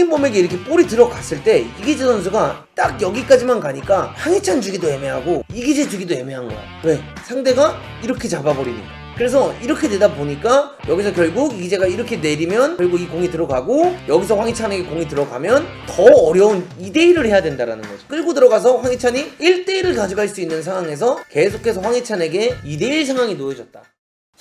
황인범에게 이렇게 볼이 들어갔을 때 이기재 선수가 딱 여기까지만 가니까 황희찬 주기도 애매하고 이기재 주기도 애매한 거야. 왜? 상대가 이렇게 잡아버리니까. 그래서 이렇게 되다 보니까 여기서 결국 이기재가 이렇게 내리면 결국 이 공이 들어가고 여기서 황희찬에게 공이 들어가면 더 어려운 2대1을 해야 된다라는 거죠. 끌고 들어가서 황희찬이 1대1을 가져갈 수 있는 상황에서 계속해서 황희찬에게 2대1 상황이 놓여졌다.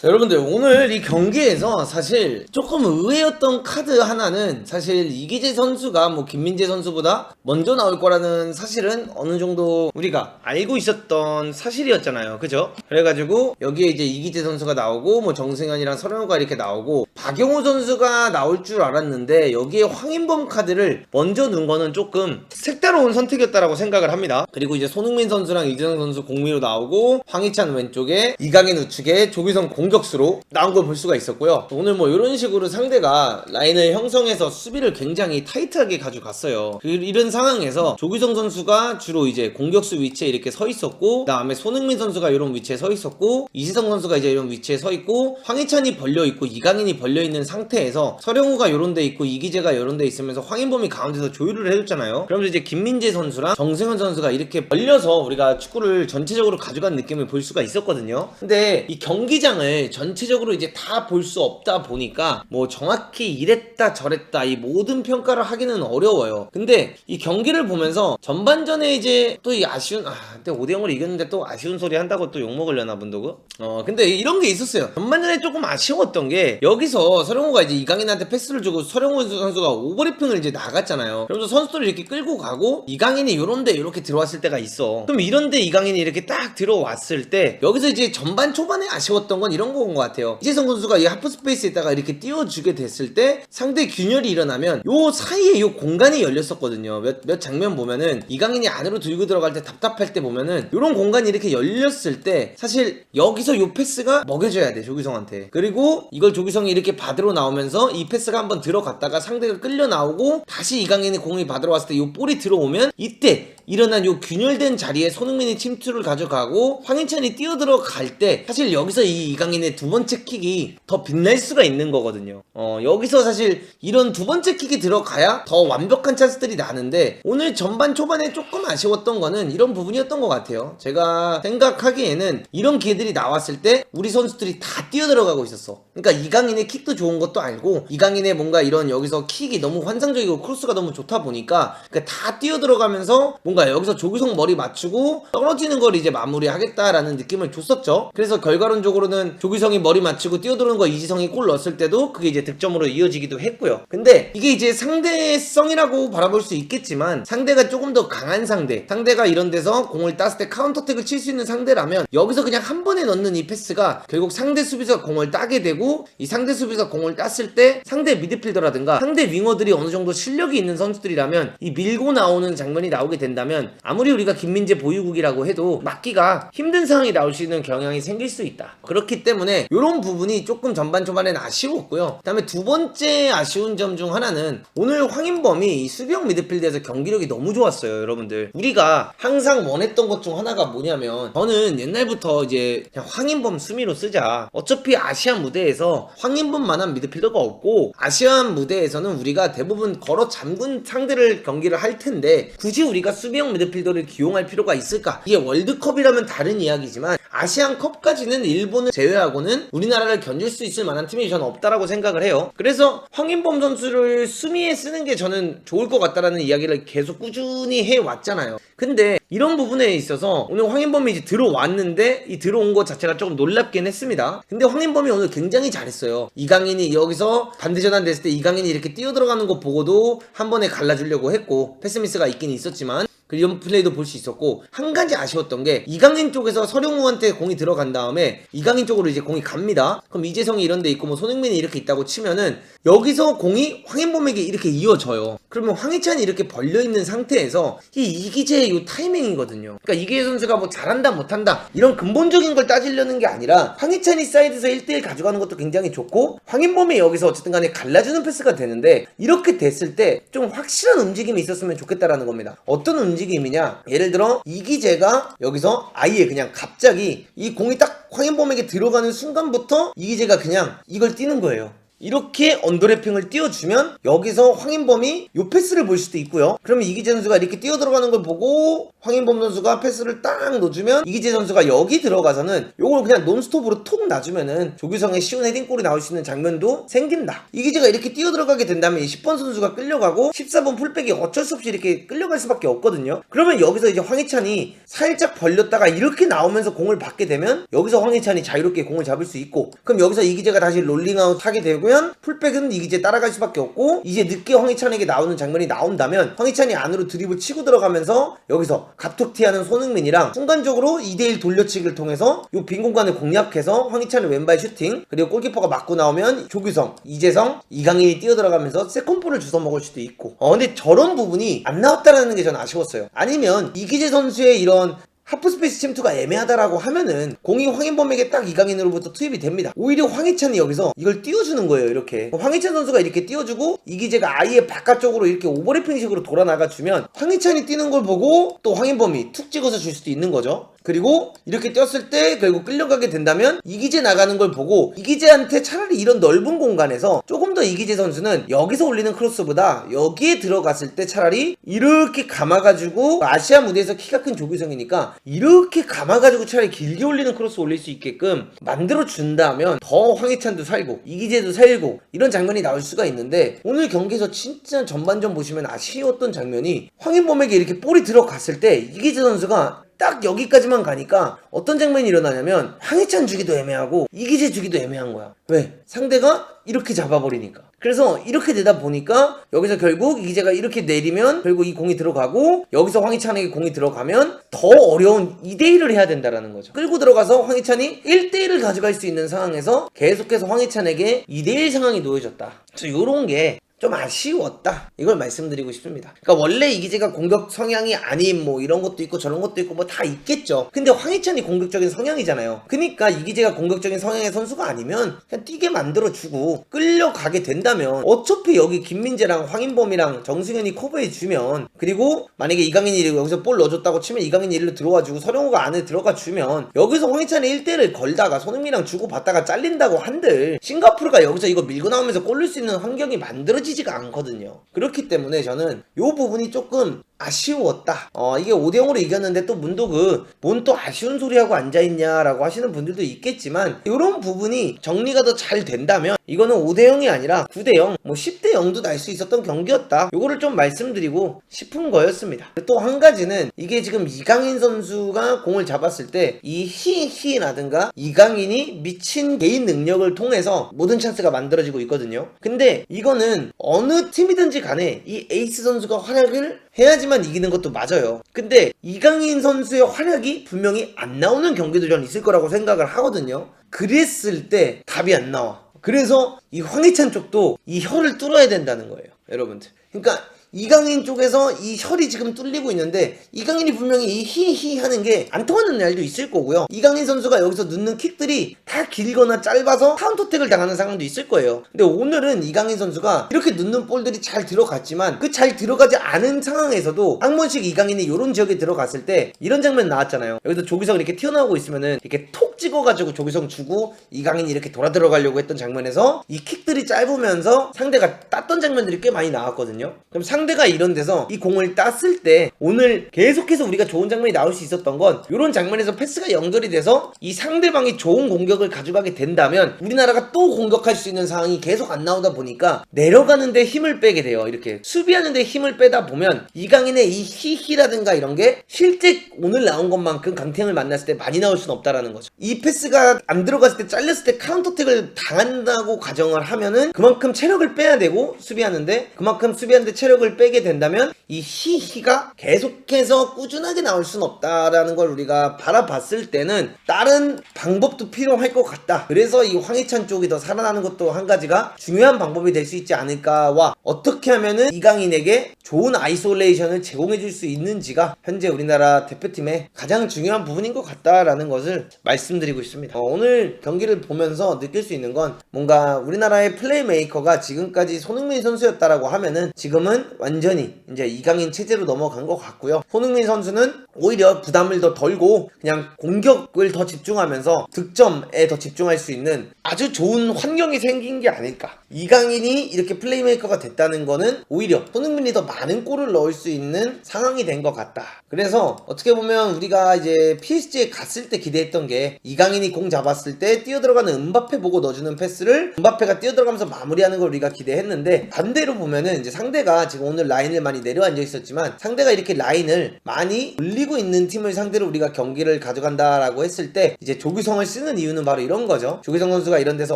자, 여러분들 오늘 이 경기에서 사실 조금 의외였던 카드 하나는 사실 이기재 선수가 뭐 김민재 선수보다 먼저 나올 거라는 사실은 어느 정도 우리가 알고 있었던 사실이었잖아요. 그죠? 그래가지고 여기에 이제 이기재 선수가 나오고 뭐 정승현이랑 서령우가 이렇게 나오고 박영호 선수가 나올 줄 알았는데 여기에 황인범 카드를 먼저 넣은 거는 조금 색다로운 선택이었다라고 생각을 합니다. 그리고 이제 손흥민 선수랑 이재성 선수 공미로 나오고 황희찬 왼쪽에 이강인 우측에 조규성 공 격수로 나온 걸 볼 수가 있었고요. 오늘 뭐 이런 식으로 상대가 라인을 형성해서 수비를 굉장히 타이트하게 가져갔어요. 그 이런 상황에서 조규성 선수가 주로 이제 공격수 위치에 이렇게 서 있었고 그다음에 손흥민 선수가 이런 위치에 서 있었고 이시성 선수가 이제 이런 위치에 서 있고 황희찬이 벌려 있고 이강인이 벌려 있는 상태에서 서령우가 이런 데 있고 이기재가 이런 데 있으면서 황인범이 가운데서 조율을 해줬잖아요. 그러면서 이제 김민재 선수랑 정승현 선수가 이렇게 벌려서 우리가 축구를 전체적으로 가져간 느낌을 볼 수가 있었거든요. 근데 이 경기장을 전체적으로 이제 다 볼 수 없다 보니까 뭐 정확히 이랬다 저랬다 이 모든 평가를 하기는 어려워요. 근데 이 경기를 보면서 전반전에 이제 또 이 아쉬운 아 근데 5대 0으로 이겼는데 또 아쉬운 소리 한다고 또 욕 먹으려나 분도고 어 근데 이런 게 있었어요. 전반전에 조금 아쉬웠던 게 여기서 서령우가 이제 이강인한테 패스를 주고 서령우 선수가 오버래핑을 이제 나갔잖아요. 그러면서 선수들을 이렇게 끌고 가고 이강인이 요런데 이렇게 들어왔을 때가 있어. 그럼 이런데 이강인이 이렇게 딱 들어왔을 때 여기서 이제 전반 초반에 아쉬웠던 건 이런 거인 것 같아요. 이재성 선수가 이 하프 스페이스에다가 이렇게 띄워주게 됐을 때 상대 균열이 일어나면 요 사이에 요 공간이 열렸었거든요. 몇, 몇 장면 보면은 이강인이 안으로 들고 들어갈 때 답답할 때 보면은 요런 공간이 이렇게 열렸을 때 사실 여기서 요 패스가 먹여줘야 돼 조규성한테. 그리고 이걸 조규성이 이렇게 받으러 나오면서 이 패스가 한번 들어갔다가 상대가 끌려 나오고 다시 이강인이 공이 받으러 왔을 때 요 볼이 들어오면 이때 일어난 요 균열된 자리에 손흥민이 침투를 가져가고 황인찬이 뛰어들어 갈 때 사실 여기서 이 이강 인의 두 번째 킥이 더 빛날 수가 있는 거거든요. 어, 여기서 사실 이런 두 번째 킥이 들어가야 더 완벽한 찬스들이 나는데 오늘 전반 초반에 조금 아쉬웠던 거는 이런 부분이었던 것 같아요. 제가 생각하기에는 이런 기회들이 나왔을 때 우리 선수들이 다 뛰어들어가고 있었어. 그러니까 이강인의 킥도 좋은 것도 알고 이강인의 뭔가 이런 여기서 킥이 너무 환상적이고 크로스가 너무 좋다 보니까 그러니까 다 뛰어들어가면서 뭔가 여기서 조규성 머리 맞추고 떨어지는 걸 이제 마무리하겠다라는 느낌을 줬었죠. 그래서 결과론적으로는 조규성이 머리 맞추고 뛰어드는 거 이지성이 골 넣었을 때도 그게 이제 득점으로 이어지기도 했고요. 근데 이게 이제 상대성이라고 바라볼 수 있겠지만 상대가 조금 더 강한 상대, 상대가 이런 데서 공을 땄을 때 카운터택을 칠 수 있는 상대라면 여기서 그냥 한 번에 넣는 이 패스가 결국 상대 수비수가 공을 따게 되고 이 상대 수비수가 공을 땄을 때 상대 미드필더라든가 상대 윙어들이 어느 정도 실력이 있는 선수들이라면 이 밀고 나오는 장면이 나오게 된다면 아무리 우리가 김민재 보유국이라고 해도 막기가 힘든 상황이 나올 수 있는 경향이 생길 수 있다. 그렇기 때문에 이런 부분이 조금 전반 초반에는 아쉬웠고요. 그다음에 두 번째 아쉬운 점 중 하나는 오늘 황인범이 이 수비형 미드필드에서 경기력이 너무 좋았어요, 여러분들. 우리가 항상 원했던 것 중 하나가 뭐냐면 저는 옛날부터 이제 황인범 수미로 쓰자. 어차피 아시안 무대에서 황인범만한 미드필더가 없고 아시안 무대에서는 우리가 대부분 걸어 잠근 상대를 경기를 할 텐데 굳이 우리가 수비형 미드필더를 기용할 필요가 있을까? 이게 월드컵이라면 다른 이야기지만 아시안컵까지는 일본을 제외하고 는 우리나라를 견딜 수 있을 만한 팀이 저는 없다라고 생각을 해요. 그래서 황인범 선수를 수미에 쓰는 게 저는 좋을 것 같다라는 이야기를 계속 꾸준히 해 왔잖아요. 근데 이런 부분에 있어서 오늘 황인범이 이제 들어왔는데 이 들어온 것 자체가 조금 놀랍긴 했습니다. 근데 황인범이 오늘 굉장히 잘했어요. 이강인이 여기서 반대 전환 됐을 때 이강인이 이렇게 뛰어 들어가는 거 보고도 한 번에 갈라주려고 했고 패스미스가 있긴 있었지만 그 이런 플레이도 볼 수 있었고 한 가지 아쉬웠던 게 이강인 쪽에서 서령우한테 공이 들어간 다음에 이강인 쪽으로 이제 공이 갑니다. 그럼 이재성이 이런 데 있고 뭐 손흥민이 이렇게 있다고 치면은 여기서 공이 황인범에게 이렇게 이어져요. 그러면 황희찬이 이렇게 벌려 있는 상태에서 이 이기재의 이 타이밍이거든요. 그러니까 이기재 선수가 뭐 잘한다 못한다 이런 근본적인 걸 따지려는 게 아니라 황희찬이 사이드에서 1대1 가져가는 것도 굉장히 좋고 황인범이 여기서 어쨌든 간에 갈라주는 패스가 되는데 이렇게 됐을 때 좀 확실한 움직임이 있었으면 좋겠다라는 겁니다. 어떤 움직임 이냐? 예를 들어 이기재가 여기서 아예 그냥 갑자기 이 공이 딱 황인범에게 들어가는 순간부터 이기재가 그냥 이걸 뛰는 거예요. 이렇게 언더래핑을 띄워주면 여기서 황인범이 요 패스를 볼 수도 있고요. 그러면 이기재 선수가 이렇게 뛰어 들어가는 걸 보고 황인범 선수가 패스를 딱 넣어주면 이기재 선수가 여기 들어가서는 요걸 그냥 논스톱으로 톡 놔주면은 조규성의 쉬운 헤딩골이 나올 수 있는 장면도 생긴다. 이기재가 이렇게 뛰어 들어가게 된다면 이 10번 선수가 끌려가고 14번 풀백이 어쩔 수 없이 이렇게 끌려갈 수밖에 없거든요. 그러면 여기서 이제 황희찬이 살짝 벌렸다가 이렇게 나오면서 공을 받게 되면 여기서 황희찬이 자유롭게 공을 잡을 수 있고 그럼 여기서 이기재가 다시 롤링아웃 하게 되면 풀백은 이기재 따라갈 수밖에 없고 이제 늦게 황희찬에게 나오는 장면이 나온다면 황희찬이 안으로 드립을 치고 들어가면서 여기서 갑툭튀하는 손흥민이랑 순간적으로 2대1 돌려치기를 통해서 이 빈 공간을 공략해서 황희찬의 왼발 슈팅 그리고 골키퍼가 맞고 나오면 조규성, 이재성, 이강인이 뛰어들어가면서 세컨볼을 주워 먹을 수도 있고. 어 근데 저런 부분이 안 나왔다라는 게 저는 아쉬웠어요. 아니면 이기재 선수의 이런 하프스페이스 침투가 애매하다라고 하면은 공이 황인범에게 딱 이강인으로부터 투입이 됩니다. 오히려 황희찬이 여기서 이걸 띄워주는 거예요. 이렇게 황희찬 선수가 이렇게 띄워주고 이기재가 아예 바깥쪽으로 이렇게 오버래핑식으로 돌아 나가주면 황희찬이 뛰는 걸 보고 또 황인범이 툭 찍어서 줄 수도 있는 거죠. 그리고 이렇게 뛰었을 때 결국 끌려가게 된다면 이기재 나가는 걸 보고 이기재한테 차라리 이런 넓은 공간에서 조금 더 이기재 선수는 여기서 올리는 크로스보다 여기에 들어갔을 때 차라리 이렇게 감아가지고 아시아 무대에서 키가 큰 조규성이니까 이렇게 감아가지고 차라리 길게 올리는 크로스 올릴 수 있게끔 만들어 준다면 더 황희찬도 살고 이기재도 살고 이런 장면이 나올 수가 있는데 오늘 경기에서 진짜 전반전 보시면 아쉬웠던 장면이 황인범에게 이렇게 볼이 들어갔을 때 이기재 선수가 딱 여기까지만 가니까 어떤 장면이 일어나냐면 황희찬 주기도 애매하고 이기재 주기도 애매한 거야. 왜? 상대가 이렇게 잡아버리니까. 그래서 이렇게 되다 보니까 여기서 결국 이기재가 이렇게 내리면 결국 이 공이 들어가고 여기서 황희찬에게 공이 들어가면 더 어려운 2대1을 해야 된다라는 거죠. 끌고 들어가서 황희찬이 1대1을 가져갈 수 있는 상황에서 계속해서 황희찬에게 2대1 상황이 놓여졌다. 그래서 이런 게 좀 아쉬웠다. 이걸 말씀드리고 싶습니다. 그러니까 원래 이기재가 공격 성향이 아닌 뭐 이런 것도 있고 저런 것도 있고 뭐 다 있겠죠. 근데 황희찬이 공격적인 성향이잖아요. 그러니까 이기재가 공격적인 성향의 선수가 아니면 그냥 뛰게 만들어주고 끌려가게 된다면 어차피 여기 김민재랑 황인범이랑 정승현이 커버해주면 그리고 만약에 이강인이 여기서 볼 넣어줬다고 치면 이강인이 일로 들어와주고 서령우가 안에 들어가 주면 여기서 황희찬이 1대1을 걸다가 손흥민이랑 주고 받다가 잘린다고 한들 싱가포르가 여기서 이거 밀고 나오면서 골 넣을 수 있는 환경이 만들어지 지지가 않거든요. 그렇기 때문에 저는 이 부분이 조금 아쉬웠다. 어, 이게 5대0으로 이겼는데 또 문도그, 뭔또 아쉬운 소리하고 앉아있냐라고 하시는 분들도 있겠지만, 이런 부분이 정리가 더 잘 된다면, 이거는 5대0이 아니라 9대0, 뭐 10대0도 날 수 있었던 경기였다. 요거를 좀 말씀드리고 싶은 거였습니다. 또 한 가지는, 이게 지금 이강인 선수가 공을 잡았을 때, 이 히히라든가, 이강인이 미친 개인 능력을 통해서 모든 찬스가 만들어지고 있거든요. 근데 이거는 어느 팀이든지 간에 이 에이스 선수가 활약을 해야지만 이기는 것도 맞아요. 근데 이강인 선수의 활약이 분명히 안 나오는 경기도 전 있을 거라고 생각을 하거든요. 그랬을 때 답이 안 나와. 그래서 이 황희찬 쪽도 이 혀를 뚫어야 된다는 거예요. 여러분들. 그러니까 이강인 쪽에서 이 혈이 지금 뚫리고 있는데 이강인이 분명히 이 히히 하는 게 안 통하는 날도 있을 거고요. 이강인 선수가 여기서 넣는 킥들이 다 길거나 짧아서 카운터택을 당하는 상황도 있을 거예요. 근데 오늘은 이강인 선수가 이렇게 넣는 볼들이 잘 들어갔지만 그 잘 들어가지 않은 상황에서도 한 번씩 이강인이 이런 지역에 들어갔을 때 이런 장면 나왔잖아요. 여기서 조기성 이렇게 튀어나오고 있으면은 이렇게 톡 찍어가지고 조기성 주고 이강인이 이렇게 돌아 들어가려고 했던 장면에서 이 킥들이 짧으면서 상대가 땄던 장면들이 꽤 많이 나왔거든요. 그럼 상대가 이런 데서 이 공을 땄을 때 오늘 계속해서 우리가 좋은 장면이 나올 수 있었던 건 이런 장면에서 패스가 연결이 돼서 이 상대방이 좋은 공격을 가져가게 된다면 우리나라가 또 공격할 수 있는 상황이 계속 안 나오다 보니까 내려가는데 힘을 빼게 돼요. 이렇게 수비하는데 힘을 빼다 보면 이강인의 이 히히라든가 이런 게 실제 오늘 나온 것만큼 강태형을 만났을 때 많이 나올 수는 없다라는 거죠. 이 패스가 안 들어갔을 때 잘렸을 때 카운터택을 당한다고 가정을 하면은 그만큼 체력을 빼야 되고 수비하는데 그만큼 수비하는데 체력을 빼게 된다면 이 히히가 계속해서 꾸준하게 나올 수는 없다라는 걸 우리가 바라봤을 때는 다른 방법도 필요할 것 같다. 그래서 이 황희찬 쪽이 더 살아나는 것도 한 가지가 중요한 방법이 될 수 있지 않을까와 어떻게 하면은 이강인에게 좋은 아이솔레이션을 제공해 줄 수 있는지가 현재 우리나라 대표팀의 가장 중요한 부분인 것 같다라는 것을 말씀드리고 있습니다. 어, 오늘 경기를 보면서 느낄 수 있는 건 뭔가 우리나라의 플레이메이커가 지금까지 손흥민 선수였다라고 하면은 지금은 완전히 이제 이강인 체제로 넘어간 것 같고요. 손흥민 선수는 오히려 부담을 더 덜고 그냥 공격을 더 집중하면서 득점에 더 집중할 수 있는 아주 좋은 환경이 생긴 게 아닐까. 이강인이 이렇게 플레이메이커가 됐다는 거는 오히려 손흥민이 더 많은 골을 넣을 수 있는 상황이 된 것 같다. 그래서 어떻게 보면 우리가 이제 PSG에 갔을 때 기대했던 게 이강인이 공 잡았을 때 뛰어들어가는 은바페 보고 넣어주는 패스를 은바페가 뛰어들어가면서 마무리하는 걸 우리가 기대했는데 반대로 보면은 이제 상대가 지금 오늘 라인을 많이 내려앉아 있었지만 상대가 이렇게 라인을 많이 올리고 있는 팀을 상대로 우리가 경기를 가져간다라고 했을 때 이제 조규성을 쓰는 이유는 바로 이런 거죠. 조규성 선수가 이런 데서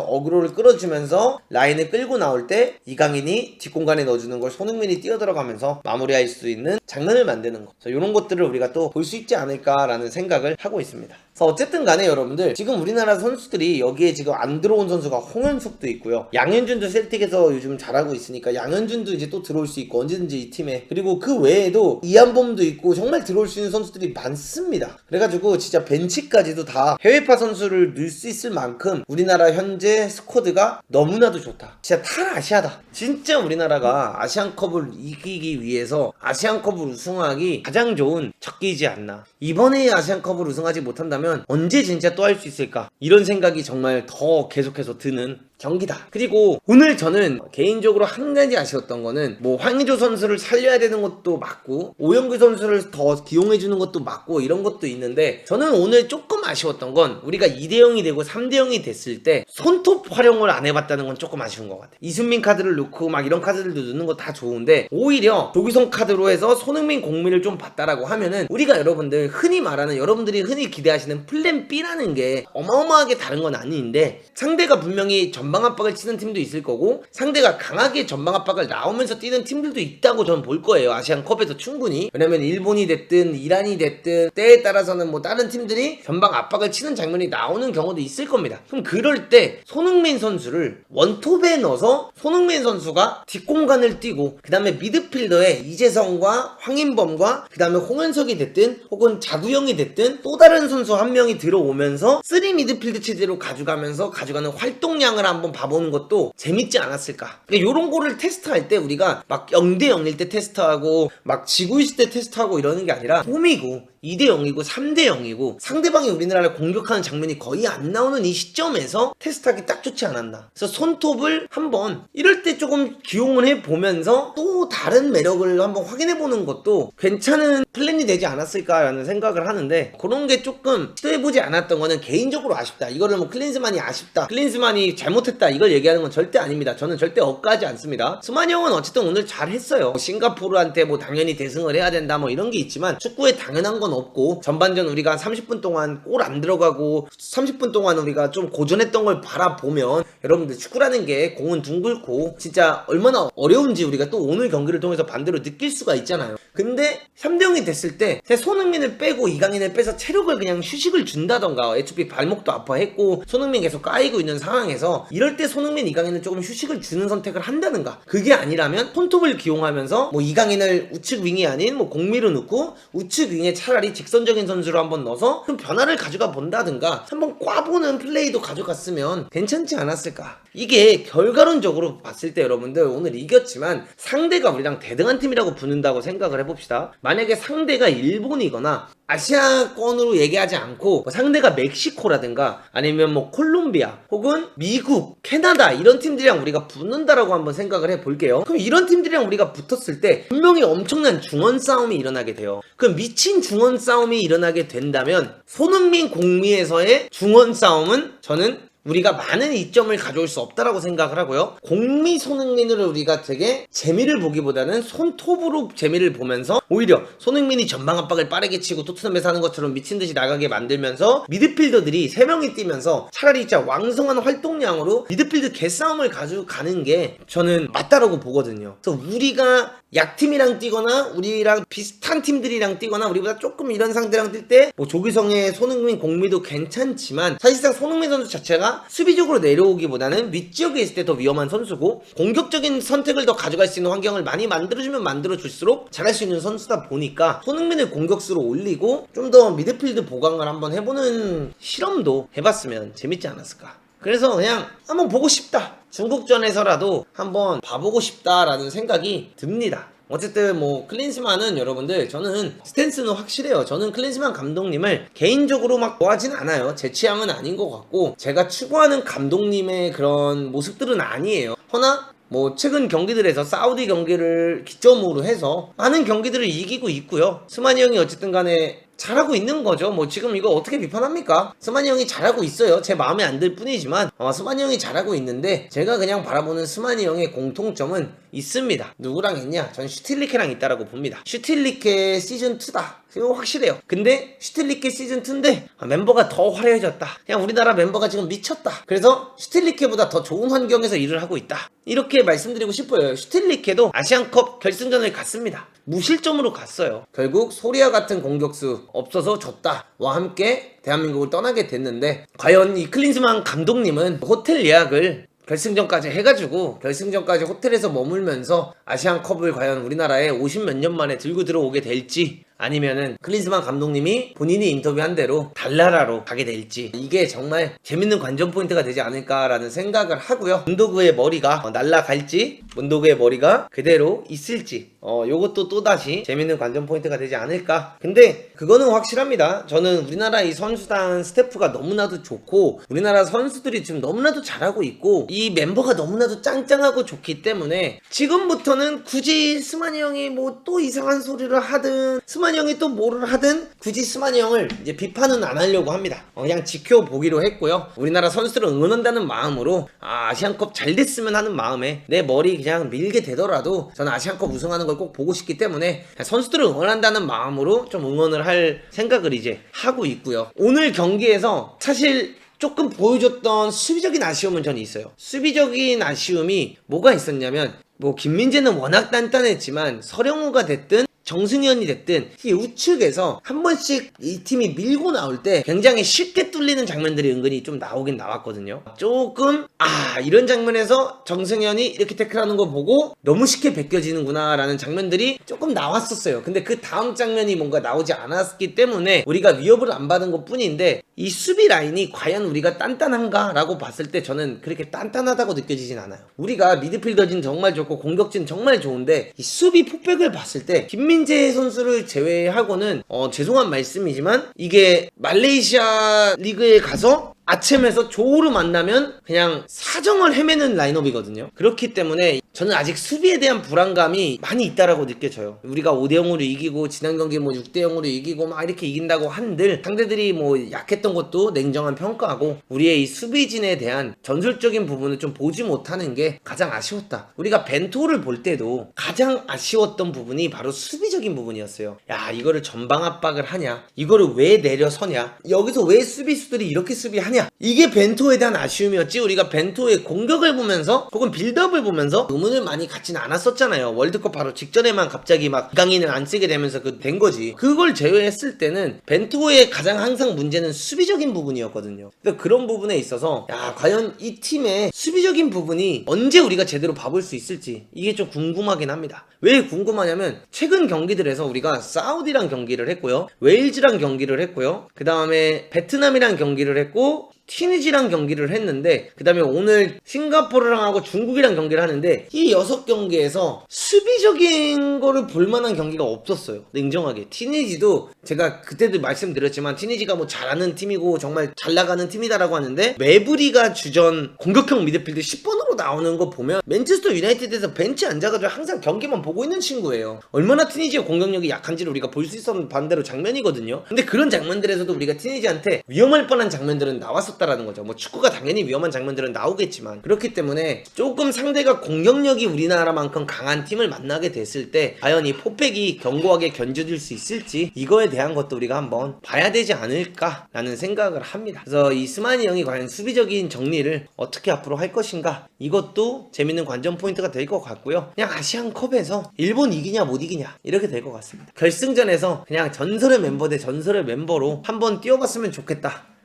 어그로를 끌어주면서 라인을 끌고 나올 때 이강인이 뒷공간에 넣어주는 걸 손흥민이 뛰어들어가면서 마무리할 수 있는 장면을 만드는 거. 이런 것들을 우리가 또 볼 수 있지 않을까라는 생각을 하고 있습니다. 그래서 어쨌든 간에 여러분들 지금 우리나라 선수들이 여기에 지금 안 들어온 선수가 홍현숙도 있고요. 양현준도 셀틱에서 요즘 잘하고 있으니까 양현준도 이제 또 들어올 수 있고 언제든지 이 팀에 그리고 그 외에도 이한범도 있고 정말 들어올 수 있는 선수들이 많습니다. 그래가지고 진짜 벤치까지도 다 해외파 선수를 넣을 수 있을 만큼 우리나라 현재 스쿼드가 너무나도 좋다. 진짜 탈아시아다. 진짜 우리나라가 아시안컵을 이기기 위해서 아시안컵을 우승하기 가장 좋은 적기이지 않나. 이번에 아시안컵을 우승하지 못한다면 언제 진짜 또 할 수 있을까? 이런 생각이 정말 더 계속해서 드는 경기다. 그리고 오늘 저는 개인적으로 한 가지 아쉬웠던 거는 뭐 황의조 선수를 살려야 되는 것도 맞고 오영규 선수를 더 기용해 주는 것도 맞고 이런 것도 있는데 저는 오늘 조금 아쉬웠던 건 우리가 2대 0이 되고 3대 0이 됐을 때 손톱 활용을 안 해봤다는 건 조금 아쉬운 것 같아요. 이순민 카드를 넣고 막 이런 카드들도 넣는 거 다 좋은데 오히려 조기성 카드로 해서 손흥민 공미를 좀 봤다라고 하면은 우리가 여러분들 흔히 말하는 여러분들이 흔히 기대하시는 플랜 B라는 게 어마어마하게 다른 건 아닌데 상대가 분명히 전방 압박을 치는 팀도 있을 거고 상대가 강하게 전방 압박을 나오면서 뛰는 팀들도 있다고 저는 볼 거예요. 아시안컵에서 충분히. 왜냐면 일본이 됐든 이란이 됐든 때에 따라서는 뭐 다른 팀들이 전방 압박을 치는 장면이 나오는 경우도 있을 겁니다. 그럼 그럴 때 손흥민 선수를 원톱에 넣어서 손흥민 선수가 뒷공간을 뛰고 그 다음에 미드필더에 이재성과 황인범과 그 다음에 홍현석이 됐든 혹은 자구영이 됐든 또 다른 선수 한 명이 들어오면서 3 미드필드 체제로 가져가면서 가져가는 활동량을 한번 봐보는 것도 재밌지 않았을까. 그러니까 이런 거를 테스트할 때 우리가 막 0대 0일 때 테스트하고 막 지고 있을 때 테스트하고 이러는 게 아니라 홈이고 2대 0이고 3대 0이고 상대방이 우리나라를 공격하는 장면이 거의 안 나오는 이 시점에서 테스트하기 딱 좋지 않았나. 그래서 손톱을 한번 이럴 때 조금 기용을 해 보면서 또 다른 매력을 한번 확인해 보는 것도 괜찮은 플랜이 되지 않았을까라는 생각을 하는데 그런 게 조금 시도해 보지 않았던 거는 개인적으로 아쉽다. 이거를 뭐 클린스만이 아쉽다. 클린스만이 잘못했다. 이걸 얘기하는 건 절대 아닙니다. 저는 절대 억까지 않습니다. 스만이 형은 어쨌든 오늘 잘했어요. 뭐 싱가포르한테 뭐 당연히 대승을 해야 된다 뭐 이런 게 있지만 축구에 당연한 건 없고 전반전 우리가 30분 동안 골 안 들어가고 30분 동안 우리가 좀 고전했던 걸 바라보면 여러분들 축구라는 게 공은 둥글고 진짜 얼마나 어려운지 우리가 또 오늘 경기를 통해서 반대로 느낄 수가 있잖아요. 근데 3대 0이 됐을 때 손흥민을 빼고 이강인을 빼서 체력을 그냥 휴식을 준다던가 애초에 발목도 아파했고 손흥민 계속 까이고 있는 상황에서 이럴 때 손흥민 이강인을 조금 휴식을 주는 선택을 한다는가 그게 아니라면 손톱을 기용하면서 뭐 이강인을 우측 윙이 아닌 뭐 공미로 넣고 우측 윙에 차라리 직선적인 선수로 한번 넣어서 좀 변화를 가져가 본다든가 한번 꽈보는 플레이도 가져갔으면 괜찮지 않았을까? 이게 결과론적으로 봤을 때 여러분들 오늘 이겼지만 상대가 우리랑 대등한 팀이라고 부른다고 생각을 해봅시다. 만약에 상대가 일본이거나 아시아권으로 얘기하지 않고 뭐 상대가 멕시코라든가 아니면 뭐 콜롬비아 혹은 미국, 캐나다 이런 팀들이랑 우리가 붙는다라고 한번 생각을 해볼게요. 그럼 이런 팀들이랑 우리가 붙었을 때 분명히 엄청난 중원 싸움이 일어나게 돼요. 그럼 미친 중원 싸움이 일어나게 된다면 손흥민 공미에서의 중원 싸움은 저는 우리가 많은 이점을 가져올 수 없다라고 생각을 하고요. 공미 손흥민으로 우리가 되게 재미를 보기보다는 손톱으로 재미를 보면서 오히려 손흥민이 전방 압박을 빠르게 치고 토트넘에서 하는 것처럼 미친 듯이 나가게 만들면서 미드필더들이 세 명이 뛰면서 차라리 진짜 왕성한 활동량으로 미드필드 개싸움을 가져가는 게 저는 맞다라고 보거든요. 그래서 우리가 약팀이랑 뛰거나 우리랑 비슷한 팀들이랑 뛰거나 우리보다 조금 이런 상대랑 뛸 때 뭐 조기성의 손흥민 공미도 괜찮지만 사실상 손흥민 선수 자체가 수비적으로 내려오기보다는 윗지역에 있을 때 더 위험한 선수고 공격적인 선택을 더 가져갈 수 있는 환경을 많이 만들어주면 만들어줄수록 잘할 수 있는 선수다 보니까 손흥민을 공격수로 올리고 좀 더 미드필드 보강을 한번 해보는 실험도 해봤으면 재밌지 않았을까. 그래서 그냥 한번 보고 싶다. 중국전에서라도 한번 봐보고 싶다라는 생각이 듭니다. 어쨌든 뭐 클린스만은 여러분들 저는 스탠스는 확실해요. 저는 클린스만 감독님을 개인적으로 막 좋아하진 않아요. 제 취향은 아닌 것 같고 제가 추구하는 감독님의 그런 모습들은 아니에요. 허나 뭐 최근 경기들에서 사우디 경기를 기점으로 해서 많은 경기들을 이기고 있고요. 스마니 형이 어쨌든 간에 잘하고 있는 거죠. 뭐 지금 이거 어떻게 비판합니까? 스마니 형이 잘하고 있어요. 제 마음에 안 들 뿐이지만 어, 스마니 형이 잘하고 있는데 제가 그냥 바라보는 스마니 형의 공통점은 있습니다. 누구랑 했냐? 전 슈틸리케랑 있다라고 봅니다. 슈틸리케 시즌 2다. 이거 확실해요. 근데 슈틸리케 시즌 2인데 아, 멤버가 더 화려해졌다. 그냥 우리나라 멤버가 지금 미쳤다. 그래서 슈틸리케보다 더 좋은 환경에서 일을 하고 있다. 이렇게 말씀드리고 싶어요. 슈틸리케도 아시안컵 결승전을 갔습니다. 무실점으로 갔어요. 결국 소리아 같은 공격수 없어서 졌다와 함께 대한민국을 떠나게 됐는데 과연 이 클린스만 감독님은 호텔 예약을 결승전까지 해가지고 결승전까지 호텔에서 머물면서 아시안컵을 과연 우리나라에 50 몇 년 만에 들고 들어오게 될지 아니면은 클린스만 감독님이 본인이 인터뷰한 대로 달나라로 가게 될지 이게 정말 재밌는 관전 포인트가 되지 않을까라는 생각을 하고요. 문도구의 머리가 어, 날라갈지 문도구의 머리가 그대로 있을지 어 요것도 또다시 재밌는 관전 포인트가 되지 않을까. 근데 그거는 확실합니다. 저는 우리나라 이 선수단 스태프가 너무나도 좋고 우리나라 선수들이 지금 너무나도 잘하고 있고 이 멤버가 너무나도 짱짱하고 좋기 때문에 지금부터는 굳이 스마니 형이 뭐 또 이상한 소리를 하든 스마 니 형이 또 뭐를 하든 굳이 스마니 형을 이제 비판은 안 하려고 합니다. 어, 그냥 지켜보기로 했고요. 우리나라 선수들을 응원한다는 마음으로 아, 아시안컵 잘 됐으면 하는 마음에 내 머리 그냥 밀게 되더라도 저는 아시안컵 우승하는 걸 꼭 보고 싶기 때문에 선수들을 응원한다는 마음으로 좀 응원을 할 생각을 이제 하고 있고요. 오늘 경기에서 사실 조금 보여줬던 수비적인 아쉬움은 저는 있어요. 수비적인 아쉬움이 뭐가 있었냐면 뭐 김민재는 워낙 단단했지만 서령우가 됐든 정승현이 됐든 이 우측에서 한 번씩 이 팀이 밀고 나올 때 굉장히 쉽게 뚫리는 장면들이 은근히 좀 나오긴 나왔거든요. 조금 아 이런 장면에서 정승현이 이렇게 태클하는 거 보고 너무 쉽게 베껴지는구나 라는 장면들이 조금 나왔었어요. 근데 그 다음 장면이 뭔가 나오지 않았기 때문에 우리가 위협을 안 받은 것 뿐인데 이 수비 라인이 과연 우리가 단단한가라고 봤을 때 저는 그렇게 단단하다고 느껴지진 않아요. 우리가 미드필더진 정말 좋고 공격진 정말 좋은데 이 수비 폭백을 봤을 때 김민재 선수를 제외하고는 어, 죄송한 말씀이지만 이게 말레이시아 리그에 가서 아침에서 조우를 만나면 그냥 사정을 헤매는 라인업이거든요. 그렇기 때문에 저는 아직 수비에 대한 불안감이 많이 있다라고 느껴져요. 우리가 5대 0으로 이기고 지난 경기 뭐 6대 0으로 이기고 막 이렇게 이긴다고 한들 상대들이 뭐 약했던 것도 냉정한 평가하고 우리의 이 수비진에 대한 전술적인 부분을 좀 보지 못하는 게 가장 아쉬웠다. 우리가 벤토를 볼 때도 가장 아쉬웠던 부분이 바로 수비적인 부분이었어요. 야 이거를 전방 압박을 하냐? 이거를 왜 내려서냐? 여기서 왜 수비수들이 이렇게 수비하냐? 이게 벤토에 대한 아쉬움이었지 우리가 벤토의 공격을 보면서 혹은 빌드업을 보면서 의 문을 많이 갖지는 않았었잖아요. 월드컵 바로 직전에만 갑자기 막 강인을 안 쓰게 되면서 그 된 거지. 그걸 제외했을 때는 벤토의 가장 항상 문제는 수비적인 부분이었거든요. 그러니까 그런 부분에 있어서 야 과연 이 팀의 수비적인 부분이 언제 우리가 제대로 봐볼 수 있을지 이게 좀 궁금하긴 합니다. 왜 궁금하냐면 최근 경기들에서 우리가 사우디랑 경기를 했고요. 웨일즈랑 경기를 했고요. 그 다음에 베트남이랑 경기를 했고 튀니지랑 경기를 했는데 그 다음에 오늘 싱가포르랑 하고 중국이랑 경기를 하는데 이 여섯 경기에서 수비적인 거를 볼 만한 경기가 없었어요. 냉정하게. 튀니지도 제가 그때도 말씀드렸지만 튀니지가 뭐 잘하는 팀이고 정말 잘 나가는 팀이다라고 하는데 메브리가 주전 공격형 미드필드 10번으로 나오는 거 보면 맨체스터 유나이티드에서 벤치 앉아가지고 항상 경기만 보고 있는 친구예요. 얼마나 튀니지의 공격력이 약한지를 우리가 볼 수 있었는 반대로 장면이거든요. 근데 그런 장면들에서도 우리가 튀니지한테 위험할 뻔한 장면들은 나왔었다라는 거죠. 뭐 축구가 당연히 위험한 장면들은 나오겠지만 그렇기 때문에 조금 상대가 공격력이 우리나라만큼 강한 팀을 만나게 됐을 때 과연 이 포백이 견고하게 견뎌줄 수 있을지 이거에 대한 것도 우리가 한번 봐야 되지 않을까라는 생각을 합니다. 그래서 이 스마니 형이 과연 수비적인 정리를 어떻게 앞으로 할 것인가 이것도 재밌는 관전 포인트가 될 것 같고요. 그냥 아시안컵에서 일본 이기냐 못 이기냐 이렇게 될 것 같습니다. 결승전에서 그냥 전설의 멤버 대 전설의 멤버로 한번 뛰어봤으면 좋겠다